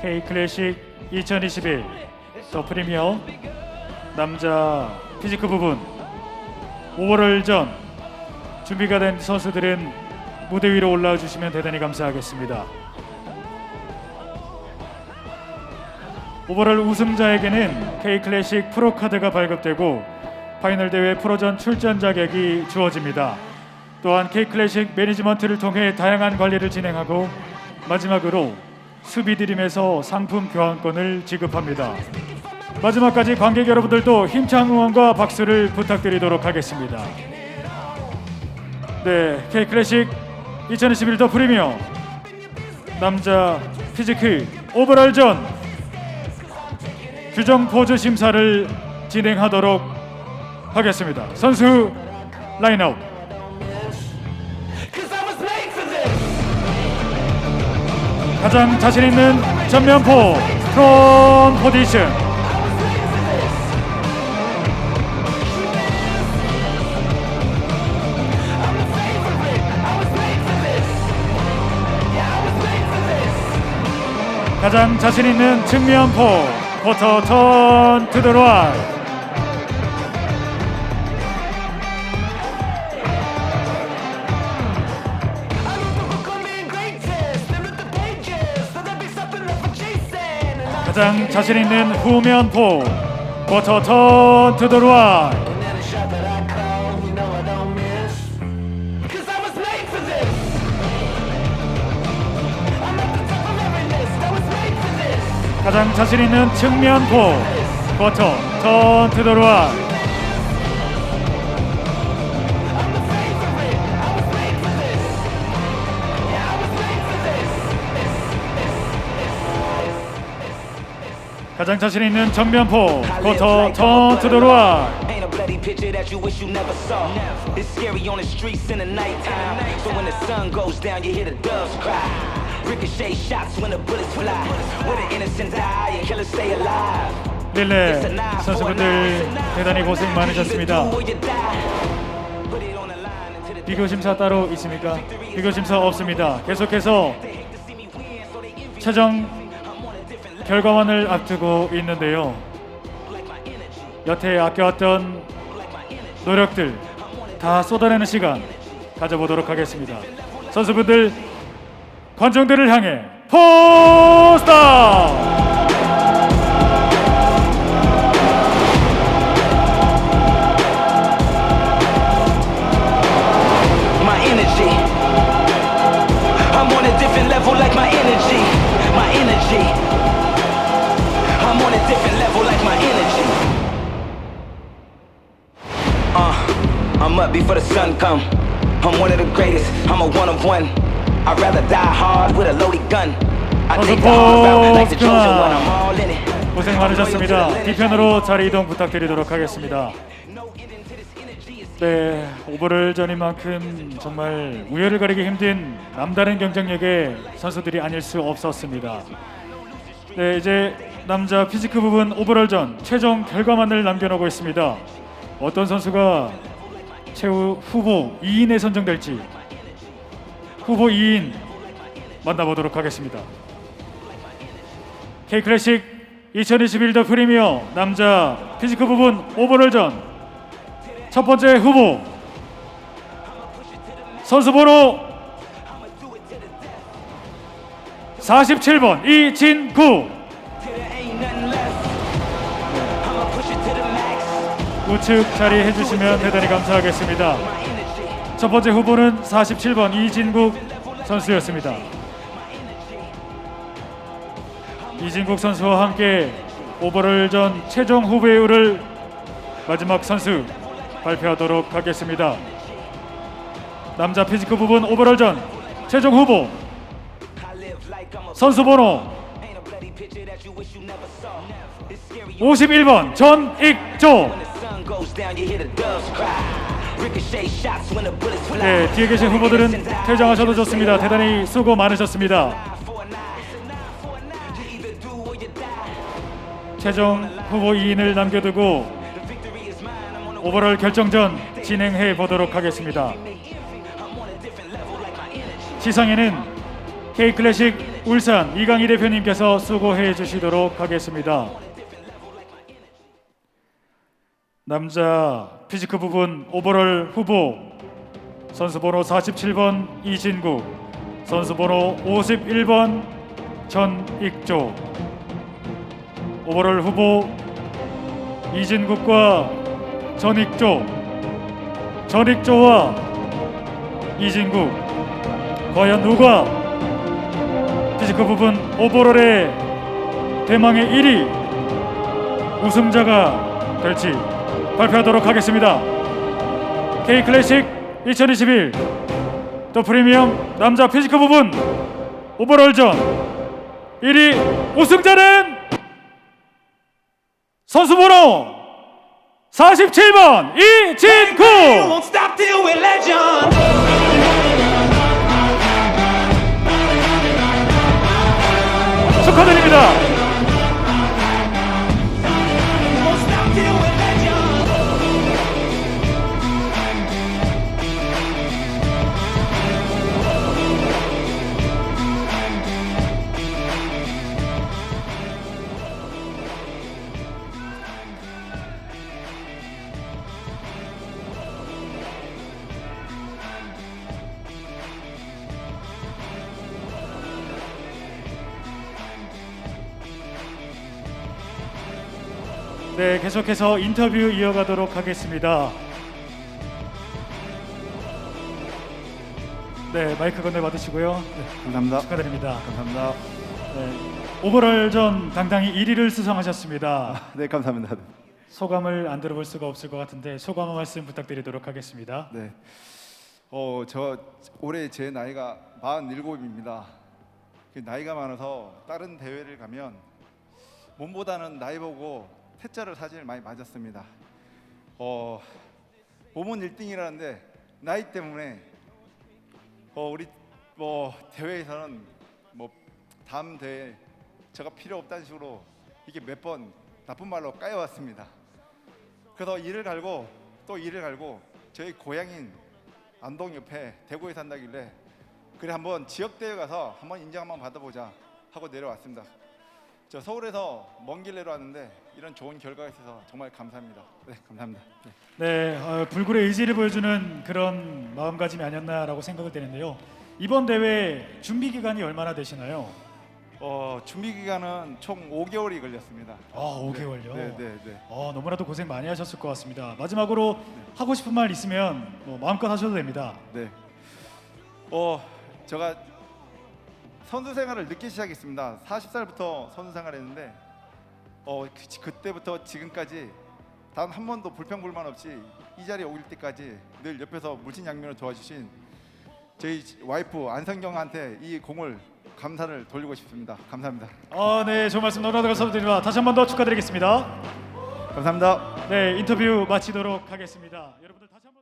K 클래식 2021 더 프리미어 남자 피지크 부분 오버롤전 준비가 된 선수들은 무대 위로 올라와 주시면 대단히 감사하겠습니다. 오버롤 우승자에게는 K 클래식 프로 카드가 발급되고 파이널 대회 프로전 출전 자격이 주어집니다. 또한 K 클래식 매니지먼트를 통해 다양한 관리를 진행하고 마지막으로 수비 드림에서 상품 교환권을 지급합니다. 마지막까지 관객 여러분들도 힘찬 응원과 박수를 부탁드리도록 하겠습니다. 네, K 클래식 2021더 프리미어 남자 피지크 오버롤전 규정 포즈 심사를 진행하도록 하겠습니다. 선수 라인아웃. 가장 자신 있는 전면포 프론 포지션 가장 자신 있는 측면포 쿼터 턴투더 라이 가장 자신 있는 후면포 쿼터 턴 투더 라이트 And every shot that I call, you know I don't miss. Cause I was made for this. I'm at the top of every list. I was made for this. 가장 자신 있는 측면포 쿼터 턴 투더 라이 가장 자신 있는 정면포 쿼터 턴 투더 라이트 Ain't a bloody picture that you wish you never saw. It's scary on the streets in the nighttime. So when the sun goes down, you hear the doves cry. Ricochet shots when the bullets fly. Where the innocent die and killers stay alive. 릴레 선수분들 대단히 고생 많으셨습니다. 비교 심사 따로 있습니까? 비교 심사 없습니다. 계속해서 최종 결과만을 앞두고 있는데요. 여태 아껴왔던 노력들 다 쏟아내는 시간 가져보도록 하겠습니다. 선수분들 관중들을 향해 포스타! Sun come. I'm one of the greatest. I'm a one of one. I'd rather die hard with a loaded gun. I take the hard route like the chosen one. I'm all in it. 고생 많으셨습니다. 뒤편으로 자리 이동 부탁드리도록 하겠습니다. 네, 오버롤전인 만큼 정말 우열을 가리기 힘든 남다른 경쟁력의 선수들이 아닐 수 없었습니다. 네, 이제 남자 피지크 부분 오버롤전 최종 결과만을 남겨놓고 있습니다. 어떤 선수가 최후 후보 2인에 선정될지 후보 2인 만나보도록 하겠습니다. K 클래식 2021더 프리미어 남자 피지크 부분 오버롤전 첫 번째 후보 선수 번호 47번 이진구 우측 자리 해주시면 대단히 감사하겠습니다. 첫 번째 후보는 47번 이진국 선수였습니다. 이진국 선수와 함께 오버롤전 최종 후보율을 마지막 선수 발표하도록 하겠습니다. 남자 피지크 부분 오버롤전 최종 후보 선수 번호 51번 전익조. 네, 뒤에 계신 후보들은 퇴장하셔도 좋습니다. 대단히 수고 많으셨습니다. 최종 후보 2인을 남겨두고 오버롤 결정전 진행해 보도록 하겠습니다. 시상에는 K 클래식 울산 이강희 대표님께서 수고해 주시도록 하겠습니다. 남자 피지크 부분 오버롤 후보 선수 번호 47번 이진국, 선수 번호 51번 전익조. 오버롤 후보 이진국과 전익조, 전익조와 이진국. 과연 누가 피지크 부분 오버롤의 대망의 1위 우승자가 될지 발표하도록 하겠습니다. K 클래식 2021또 프리미엄 남자 피지크 부분 오버롤전 1위 우승자는 선수 번호 47번 이진구 축하드립니다. 네, 계속해서 인터뷰 이어가도록 하겠습니다. 네, 마이크 건네 받으시고요. 네, 감사합니다. 축하드립니다. 감사합니다. 네, 오버롤전 당당히 1위를 수상하셨습니다. 네, 감사합니다. 소감을 안 들어볼 수가 없을 것 같은데 소감 한 말씀 부탁드리도록 하겠습니다. 네. 어, 저 올해 제 나이가 47입니다. 그 나이가 많아서 다른 대회를 가면 몸보다는 나이 보고 퇴짜를 사진을 많이 맞았습니다. 어, 몸은 1등이라는데 나이 때문에 어, 우리 뭐 대회에서는 뭐 다음 대회 제가 필요 없다는 식으로 이게 몇 번 나쁜 말로 까여왔습니다. 그래서 이를 갈고 또 이를 갈고 저희 고향인 안동 옆에 대구에 산다길래 그래 한번 지역 대회 가서 한번 인정 한번 받아보자 하고 내려왔습니다. 저 서울에서 먼 길 내려왔는데 이런 좋은 결과가 있어서 정말 감사합니다. 네, 감사합니다. 네. 네, 어, 불굴의 의지를 보여주는 그런 마음가짐이 아니었나라고 생각을 되는데요. 이번 대회 준비 기간이 얼마나 되시나요? 어, 준비 기간은 총 5개월이 걸렸습니다. 아, 5개월요. 네, 네, 네. 어, 너무나도 고생 많이 하셨을 것 같습니다. 마지막으로 하고 싶은 말 있으면 뭐 마음껏 하셔도 됩니다. 네. 어, 제가 선수 생활을 늦게 시작했습니다. 40살부터 선수 생활했는데 어, 그, 그때부터 지금까지 단 한 번도 불평불만 없이 이 자리에 올 때까지 늘 옆에서 물신양면을 도와주신 저희 와이프 안성경한테 이 공을 감사를 돌리고 싶습니다. 감사합니다. 아, 네, 좋은 말씀 너무나도 감사드립니다. 다시 한 번 더 축하드리겠습니다. 감사합니다. 네, 인터뷰 마치도록 하겠습니다. 여러분들 다시 한 번